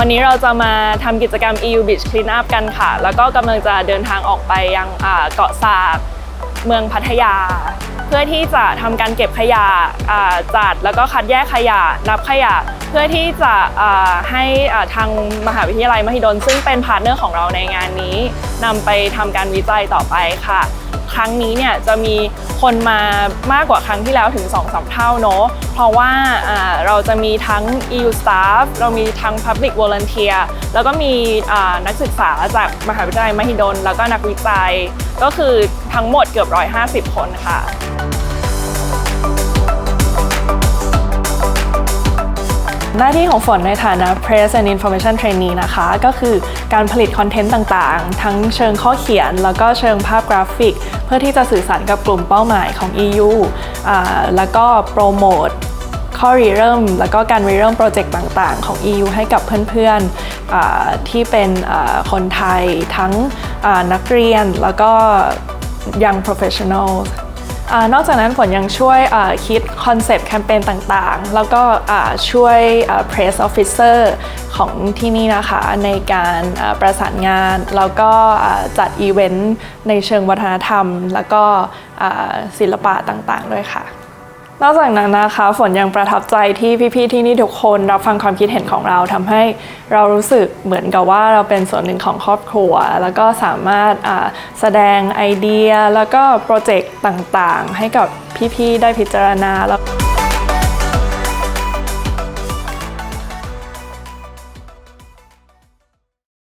วันนี้เราจะมาทำกิจกรรม EU Beach Clean Up กันค่ะ แล้วก็กำลังจะเดินทางออกไปยังเกาะสากเมืองพัทยา เพื่อที่จะทำการเก็บขยะจัดแล้วก็คัดแยกขยะนับขยะ เพื่อที่จะให้ทางมหาวิทยาลัยมหิดลซึ่งเป็นพาร์ทเนอร์ของเราในงานนี้นำไปทำการวิจัยต่อไปค่ะ ครั้งนี้เนี่ยจะมีคนมามากกว่าครั้งที่แล้วถึง2-3เท่าเนอะเพราะว่าเราจะมีทั้ง EU staff เรามีทั้ง Public Volunteer แล้วก็มีนักศึกษาจากมหาวิทยาลัยมหิดล แล้วก็นักวิจัย ก็คือทั้งหมดเกือบ 150 คนค่ะ หน้าที่ของฝนในฐานะ Press and Information Trainee นะคะ ก็คือการผลิตคอนเทนต์ต่างๆ ทั้งเชิงข้อเขียน แล้วก็เชิงภาพกราฟิก เพื่อที่จะสื่อสารกับกลุ่มเป้าหมายของ EU อแล้วก็โปรโมทข้อริเริ่ม แล้วก็การริเริ่มโปรเจกต์ต่างๆ ของ EU ให้กับเพื่อนๆที่เป็นคนไทยทั้งนักเรียนแล้วก็ Young Professionals นอกจากนั้นฝนยังช่วยคิดคอนเซปต์แคมเปญต่างๆ แล้วก็ช่วย Press Officer ของที่นี่นะคะในการประสานงาน แล้วก็จัดอีเวนต์ในเชิงวัฒนธรรม แล้วก็ศิลปะต่างๆ ด้วยค่ะ นอกจากนั้นนะคะ ฝนยังประทับใจที่พี่ๆที่นี่ทุกคนรับฟังความคิดเห็นของเราทำให้เรารู้สึกเหมือนกับว่าเราเป็นส่วนหนึ่งของครอบครัว แล้วก็สามารถแสดงไอเดีย แล้วก็โปรเจกต์ต่างๆ ให้กับพี่ๆได้พิจารณาแล้ว